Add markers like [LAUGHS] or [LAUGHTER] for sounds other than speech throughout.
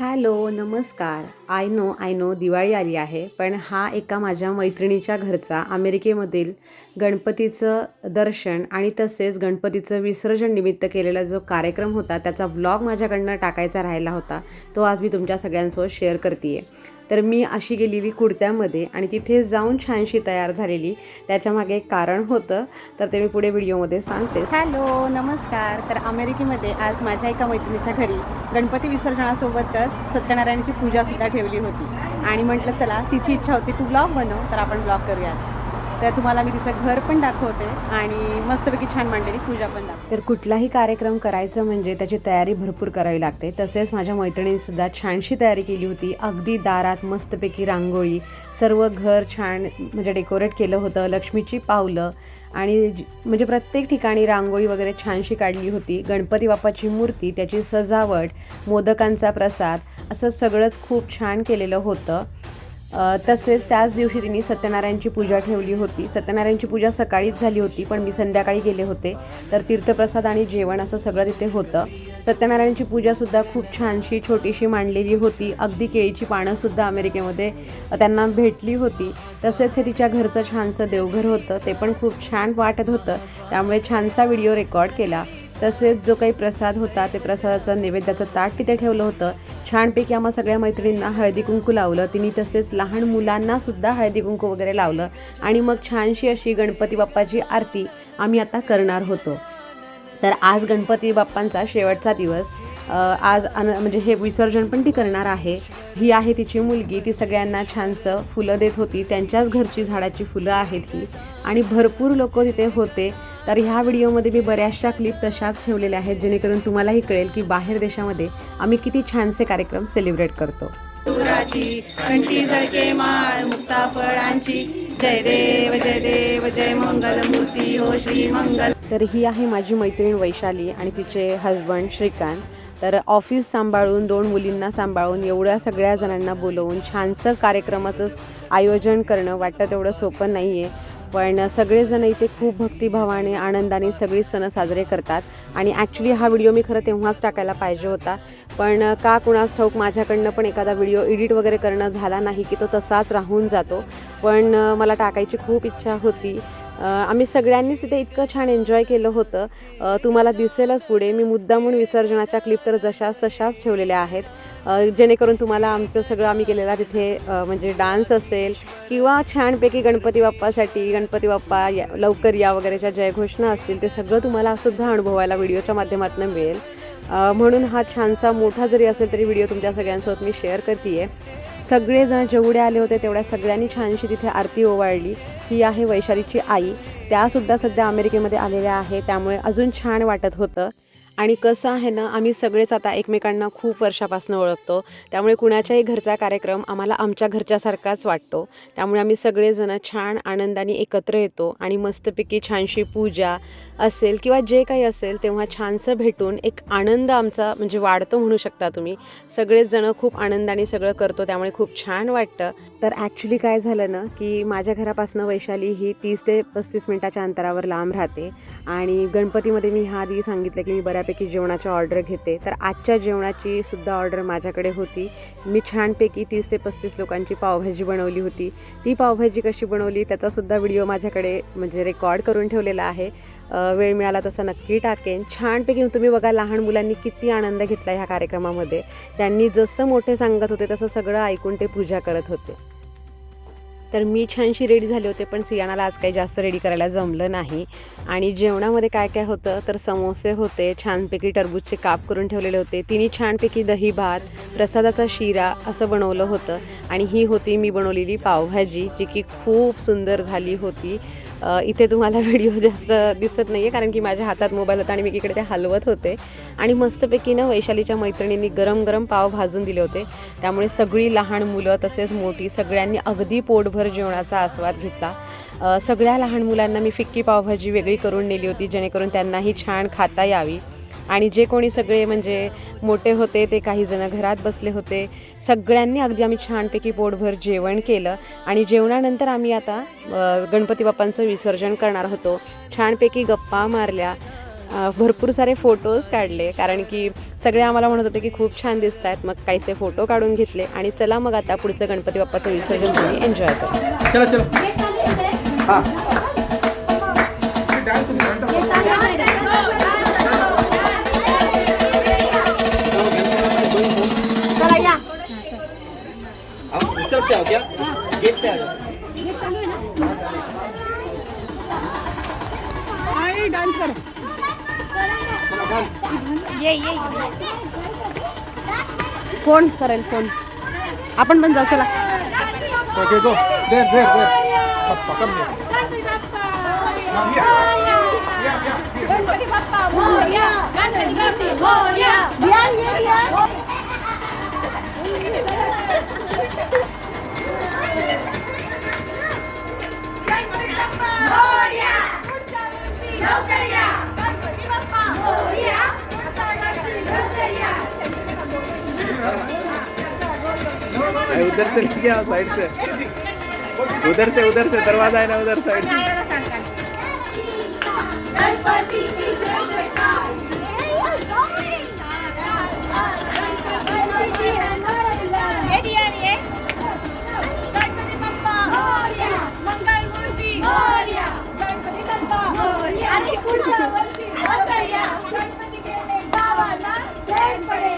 Hello नमस्कार. I know I know Diwali आली आहे पण हा एका माझ्या मैत्रिणीच्या घरचा अमेरिकेमधील गणपतीचं दर्शन आणि तसेच गणपतीचं विसर्जन निमित्त केलेला जो कार्यक्रम होता त्याचा व्लॉग माझ्याकडनं टाकायचा राहिला होता तो आज मी तुमच्या सगळ्यांसोबत शेअर करते तर मी अशी गेलेली कुर्त्यामध्ये आणि तिथे जाऊन छानशी तयार झालेली. त्याच्यामागे एक कारण होतं तर ते मी पुढे व्हिडिओमध्ये सांगते. हॅलो नमस्कार. तर अमेरिकेमध्ये आज माझ्या एका मैत्रिणीच्या घरी गणपती विसर्जनासोबतच सत्यनारायणाची पूजा सुद्धा ठेवली होती. आणि म्हटलं चला तिची इच्छा होती तू ब्लॉग बनव तर आपण ब्लॉग करूयात. तर तुम्हाला मी तिचं घर पण दाखवते आणि मस्तपैकी छान मांडलेली पूजा पण दाखवते. तर कुठलाही कार्यक्रम करायचं म्हणजे त्याची तयारी भरपूर करावी लागते. तसेच माझ्या मैत्रिणींनीसुद्धा छानशी तयारी केली होती. अगदी दारात मस्तपैकी रांगोळी सर्व घर छान म्हणजे डेकोरेट केलं होतं लक्ष्मीची पावलं आणि म्हणजे प्रत्येक ठिकाणी रांगोळी वगैरे छानशी काढली होती. गणपती बाप्पाची मूर्ती त्याची सजावट मोदकांचा प्रसाद असं सगळंच खूप छान केलेलं होतं. तसेच त्याच दिवशी तिने सत्यनारायणची पूजा ठेवली होती. सत्यनारायणची पूजा सकाळीच झाली होती पण मी संध्याकाळी गेले होते. तर तीर्थप्रसाद आणि जेवण असं सगळं तिथे होतं. सत्यनारायणची पूजासुद्धा खूप छानशी छोटीशी मांडलेली होती. अगदी केळीची पानंसुद्धा अमेरिकेमध्ये त्यांना भेटली होती. तसेच हे तिच्या घरचं छानसं देवघर होतं. ते पण खूप छान वाटत होतं. त्यामुळे छानसा व्हिडिओ रेकॉर्ड केला. तसेच जो काही प्रसाद होता ते प्रसादाचं नैवेद्याचं ताट तिथे ठेवलं होतं. छानपैकी आम्हा सगळ्या मैत्रिणींना हळदी कुंकू लावलं. तिने तसेच लहान मुलांना सुद्धा हळदी कुंकू वगैरे लावलं. आणि मग छानशी अशी गणपती बाप्पाची आरती आम्ही आता करणार होतो. तर आज गणपती बाप्पांचा शेवटचा दिवस. आज अन म्हणजे हे विसर्जन पण ती करणार आहे. ही आहे तिची मुलगी. ती सगळ्यांना छानसं फुलं देत होती. त्यांच्याच घरची झाडाची फुलं आहेत ही. आणि भरपूर लोक तिथे होते. तर ह्या व्हिडिओमध्ये मी बऱ्याचशा क्लिप तशाच ठेवलेल्या आहेत जेणेकरून तुम्हालाही कळेल की बाहेर देशामध्ये आम्ही किती छानसे कार्यक्रम सेलिब्रेट करतो. कंठी जळके माळ मुक्ता फळांची. जय देव जय देव जय मंगल मूर्ती हो श्री मंगल तर ही आहे माझी मैत्रीण वैशाली आणि तिचे हजबंड श्रीकांत. तर ऑफिस सांभाळून दोन मुलींना सांभाळून एवढ्या सगळ्या जणांना बोलवून छानसं कार्यक्रमाचं आयोजन करणं वाटतं तेवढं सोपं नाही आहे पण सगळेजण इथे खूप भक्तिभावाने आनंदाने सगळी सण साजरे करतात. आणि ॲक्च्युली हा व्हिडिओ मी खरं तेव्हाच टाकायला पाहिजे होता. पण का कुणास ठाऊक माझ्याकडनं पण एखादा व्हिडिओ एडिट वगैरे करणं झाला नाही की तो तसाच राहून जातो. पण मला टाकायची खूप इच्छा होती. आम्ही सगळ्यांनीच तिथे इतकं छान एन्जॉय केलं होतं. तुम्हाला दिसेलच पुढे. मी मुद्दामून विसर्जनाच्या क्लिप तर जशाच तशाच ठेवलेल्या आहेत. जेणेकरून तुम्हाला आमचं सगळं आम्ही केलेला तिथे म्हणजे डान्स असेल किंवा छानपैकी गणपती बाप्पासाठी गणपती बाप्पा या लवकर या वगैरेच्या जयघोषणा असतील ते सगळं तुम्हाला सुद्धा अनुभवायला व्हिडिओच्या माध्यमातून मिळेल. म्हणून हा छानसा मोठा जरी असेल तरी व्हिडिओ तुमच्या सगळ्यांसोबत मी शेअर करते आहे सगळेजण जेवढे आले होते तेवढ्या सगळ्यांनी छानशी तिथे आरती ओवाळली. ही आहे वैशालीची आई. त्यासुद्धा सध्या अमेरिकेमध्ये आलेल्या आहे. त्यामुळे अजून छान वाटत होतं. आणि कसं आहे ना आम्ही सगळेच आता एकमेकांना खूप वर्षापासून ओळखतो. त्यामुळे कुणाच्याही घरचा कार्यक्रम आम्हाला आमच्या घरच्यासारखाच वाटतो. त्यामुळे आम्ही सगळेजण छान आनंदाने एकत्र येतो आणि मस्तपैकी छानशी पूजा असेल किंवा जे काही असेल तेव्हा छानसं भेटून एक आनंद आमचा म्हणजे वाढतो म्हणू शकता तुम्ही. सगळेच जण खूप आनंदाने सगळं करतो त्यामुळे खूप छान वाटतं. तर ॲक्च्युली काय झालं ना की माझ्या घरापासून वैशाली ही तीस ते पस्तीस मिनटाच्या अंतरावर लांब राहते. आणि गणपतीमध्ये मी ह्या आधी सांगितलं की मी बऱ्यापैकी जेवणाच्या ऑर्डर घेते. तर आजच्या जेवणाची सुद्धा ऑर्डर माझ्याकडे होती. मी छानपैकी तीस ते पस्तीस लोकांची पावभाजी बनवली होती. ती पावभाजी कशी बनवली त्याचासुद्धा व्हिडिओ माझ्याकडे म्हणजे रेकॉर्ड करून ठेवलेला आहे. वेळ मिळाला तसा नक्की टाकेन. छानपैकी तुम्ही बघा लहान मुलांनी किती आनंद घेतला ह्या कार्यक्रमामध्ये. त्यांनी जसं मोठे सांगत होते तसं सगळं ऐकून ते पूजा करत होते. तर मी छानशी रेडी झाले होते पण सियानाला आज काही जास्त रेडी करायला जमलं नाही. आणि जेवणामध्ये काय काय होतं तर समोसे होते छानपैकी टरबूजचे काप करून ठेवलेले होते. तिने छानपैकी दही भात प्रसादाचा शिरा असं बनवलं होतं. आणि ही होती मी बनवलेली पावभाजी जी की खूप सुंदर झाली होती. इथे तुम्हाला [LAUGHS] व्हिडिओ जास्त दिसत नाही आहे कारण की माझ्या हातात मोबाईल होता आणि मी इकडे ते हलवत होते. आणि मस्तपैकी ना वैशालीच्या मैत्रिणींनी गरम गरम पाव भाजून दिले होते. त्यामुळे सगळी लहान मुलं तसेच मोठी सगळ्यांनी अगदी पोटभर जेवणाचा आस्वाद घेतला. सगळ्या लहान मुलांना मी फिक्की पावभाजी वेगळी करून नेली होती जेणेकरून त्यांनाही छान खाता यावी. आणि जे कोणी सगळे म्हणजे मोठे होते ते काही जण घरात बसले होते. सगळ्यांनी अगदी आम्ही छानपैकी पोटभर जेवण केलं आणि जेवणानंतर आम्ही आता गणपती बाप्पांचं विसर्जन करणार होतो. छानपैकी गप्पा मारल्या. भरपूर सारे फोटोज काढले कारण की सगळे आम्हाला म्हणत होते की खूप छान दिसत आहेत मग काहीसे फोटो काढून घेतले आणि चला मग आता पुढचं गणपती बाप्पाचं विसर्जन तुम्ही एन्जॉय करा. चलो चलो. हाँ चला आओ क्या गेट पे आ कर. फोन करेल फोन. आपण पण जाऊ चला. गणपती बाप्पा मोरया. गणपती बाप्पा मोरया. ध्यान ये ध्यान. [LAUGHS] [LAUGHS] उधर से लेके आओ साइड से उधर से उधर से दरवाजा है ना उधर साइड से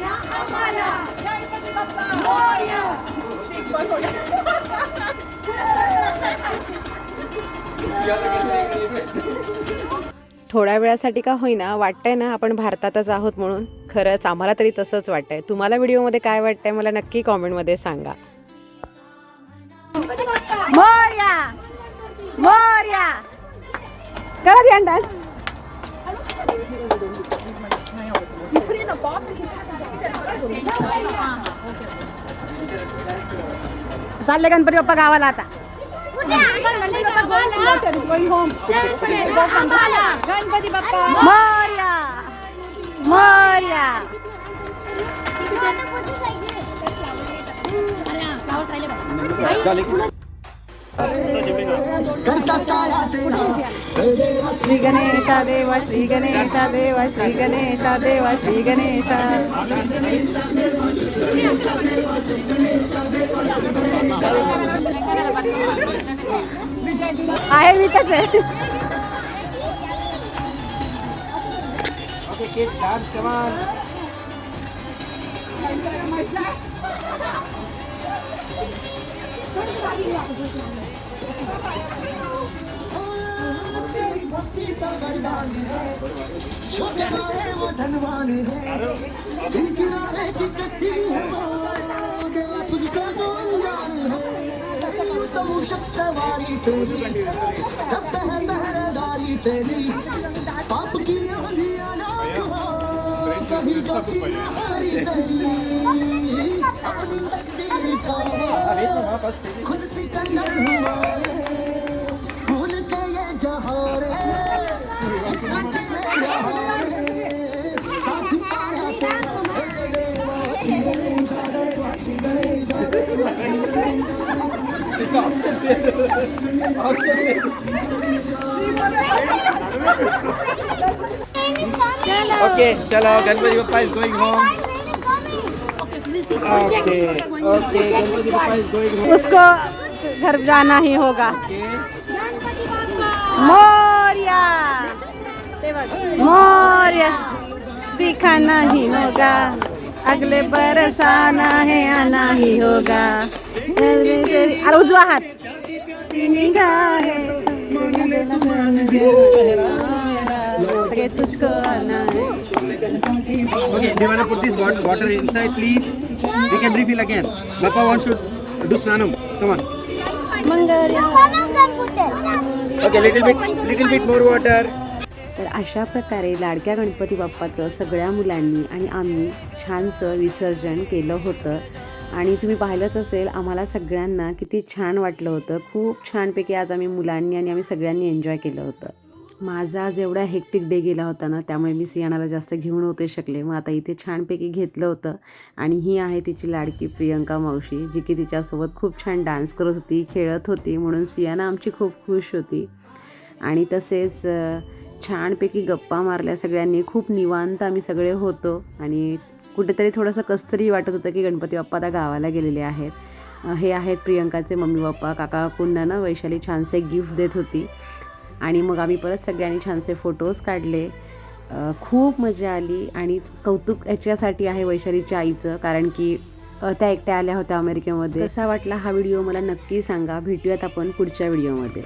पडेना आम्हाला. गणपती बाप्पा. मोरया थोड्या वेळासाठी का होईना वाटतंय ना आपण भारतातच आहोत म्हणून. खरंच आम्हाला तरी तसंच वाटतंय. तुम्हाला व्हिडिओमध्ये काय वाटतंय मला नक्की कॉमेंटमध्ये सांगा. मोर्या! मोर्या! करा ध्यान डान्स चालले गणपती बाप्पा गावाला आता. गणपती बाप्पा. मोर्या मोर्या. श्री गणेशा देवा श्री गणेशा श्री गणेशा देवा श्री गणेशा आहे मी तच आहे okay kid dance come on सवारी तेरी सब पहरेदारी तेरी पाप की ना कभी जाती हारी तेरी अपनी तकदीर का खुद सिकंदर हुआ है। ओके चलो, Ganpati Bappa is going home okay okay Ganpati Bappa is going home उसको घर जाना ही होगा। मोरिया। मोरिया दिखाना ही होगा। अगले बरस आना है, आना ही होगा। अरे उजवा हात निगाहे के तुझको आना है Okay, you want to put this wat- water inside, please? We can refill again. Bappa wants to do snanam. Come on. Okay, little bit, little bit more water. तर अशा प्रकारे लाडक्या गणपती बाप्पाचं सगळ्या मुलांनी आणि आम्ही छानसं विसर्जन केलं होतं आणि तुम्ही पाहिलंच असेल आम्हाला सगळ्यांना किती छान वाटलं होतं. खूप छानपैकी आज आम्ही मुलांनी आणि आम्ही सगळ्यांनी एन्जॉय केलं होतं. माझा आज एवढा हेक्टिक डे गेला होता ना त्यामुळे मी सियानाला जास्त घेऊन होते शकले. मग आता इथे छानपैकी घेतलं होतं. आणि ही आहे तिची लाडकी प्रियंका मावशी जी की तिच्यासोबत खूप छान डान्स करत होती खेळत होती म्हणून सियाना आमची खूप खुश होती. आणि तसेच छानपैकी गप्पा मारल्या सगळ्यांनी. खूप निवांत आम्ही सगळे होतो. आणि कुठेतरी थोडंसं कसतरी वाटत होतं की गणपती बाप्पा आता गावाला गेलेले आहेत. हे आहेत प्रियंकाचे मम्मी पप्पा. काका पुन्हा ना वैशाली छानसे गिफ्ट देत होती. आणि मग आम्ही परत सगळ्यांनी छानसे फोटोज काढले. खूप मजा आली. आणि कौतुक याच्यासाठी आहे वैशालीच्या आईचं. कारण की त्या एकट्या आल्या होत्या अमेरिकेमध्ये. कसा वाटला हा व्हिडिओ मला नक्की सांगा. भेटूयात आपण पुढच्या व्हिडिओमध्ये